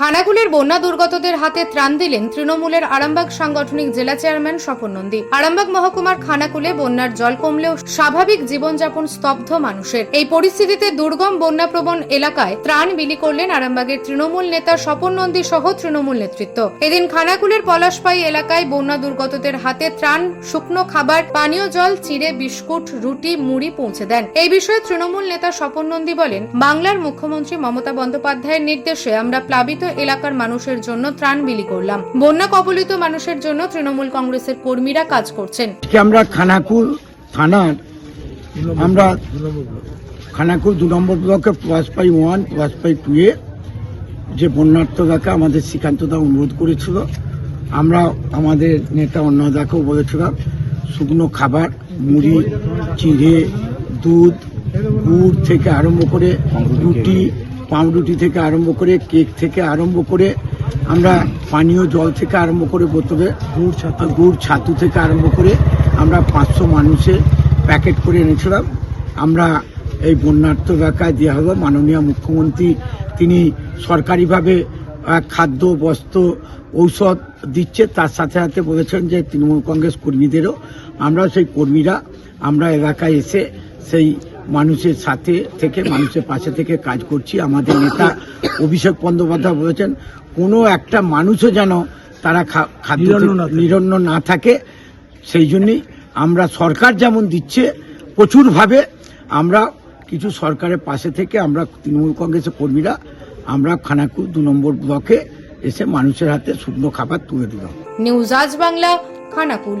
খানাকুলের বন্যা দুর্গতদের হাতে ত্রাণ দিলেন তৃণমূলের আরামবাগ সাংগঠনিক জেলা চেয়ারম্যান স্বপন নন্দী। আরামবাগ মহকুমার খানাকুলে বন্যার জল কমলেও স্বাভাবিক জীবনযাপন স্তব্ধ মানুষের। এই পরিস্থিতিতে দুর্গম বন্যাপ্রবণ এলাকায় ত্রাণ বিলি করলেন আরামবাগের তৃণমূল নেতা স্বপন নন্দী সহ তৃণমূল নেতৃত্ব। এদিন খানাকুলের পলাশপাই এলাকায় বন্যা দুর্গতদের হাতে ত্রাণ, শুকনো খাবার, পানীয় জল, চিড়ে, বিস্কুট, রুটি, মুড়ি পৌঁছে দেন। এই বিষয়ে তৃণমূল নেতা স্বপন নন্দী বলেন, বাংলার মুখ্যমন্ত্রী মমতা বন্দ্যোপাধ্যায়ের নির্দেশে আমরা প্লাবিত এলাকার মানুষের জন্য ত্রাণ বিলি করলাম। বন্যা কবলিত মানুষের জন্য তৃণমূল কংগ্রেসের কর্মীরা কাজ করছেন। আমরা খানাকুল থানার, আমরা খানাকুল দু নম্বর ব্লকে প্লাসপাই ওয়ান প্লাসপাই টু এ যে বন্যার্থ আমাদের শ্রীকান্তদা অনুরোধ করেছিল, আমরা আমাদের নেতা অন্নদাকেও বলেছিলাম, শুকনো খাবার, মুড়ি, চিড়ে, দুধ, গুড় থেকে আরম্ভ করে রুটি পাউরুটি থেকে আরম্ভ করে কেক থেকে আরম্ভ করে আমরা পানীয় জল থেকে আরম্ভ করে বোতলে গুড় ছাতু। গুড় ছাতু থেকে আরম্ভ করে আমরা পাঁচশো মানুষের প্যাকেট করে এনেছিলাম। আমরা এই বন্যার্থ এলাকায় দেওয়া হলো। মাননীয় মুখ্যমন্ত্রী তিনি সরকারিভাবে খাদ্য বস্ত্র ঔষধ দিচ্ছে। তার সাথে সাথে বলেছেন যে তৃণমূল কংগ্রেস কর্মীদেরও আমরা সেই কর্মীরা আমরা এলাকায় এসে সেই মানুষের সাথে থেকে মানুষের পাশে থেকে কাজ করছি। আমাদের নেতা অভিষেক বন্দ্যোপাধ্যায় বলেছেন কোনো একটা মানুষও যেন তারা খাদ্য নিরন্ন না থাকে সেই জন্যই আমরা সরকার যেমন দিচ্ছে প্রচুরভাবে আমরা কিছু সরকারের পাশে থেকে আমরা তৃণমূল কংগ্রেসের কর্মীরা আমরা খানাকুল দু নম্বর ব্লকে এসে মানুষের হাতে শুকনো খাবার তুলে দিলাম। নিউজ আজ বাংলা খানাকুল।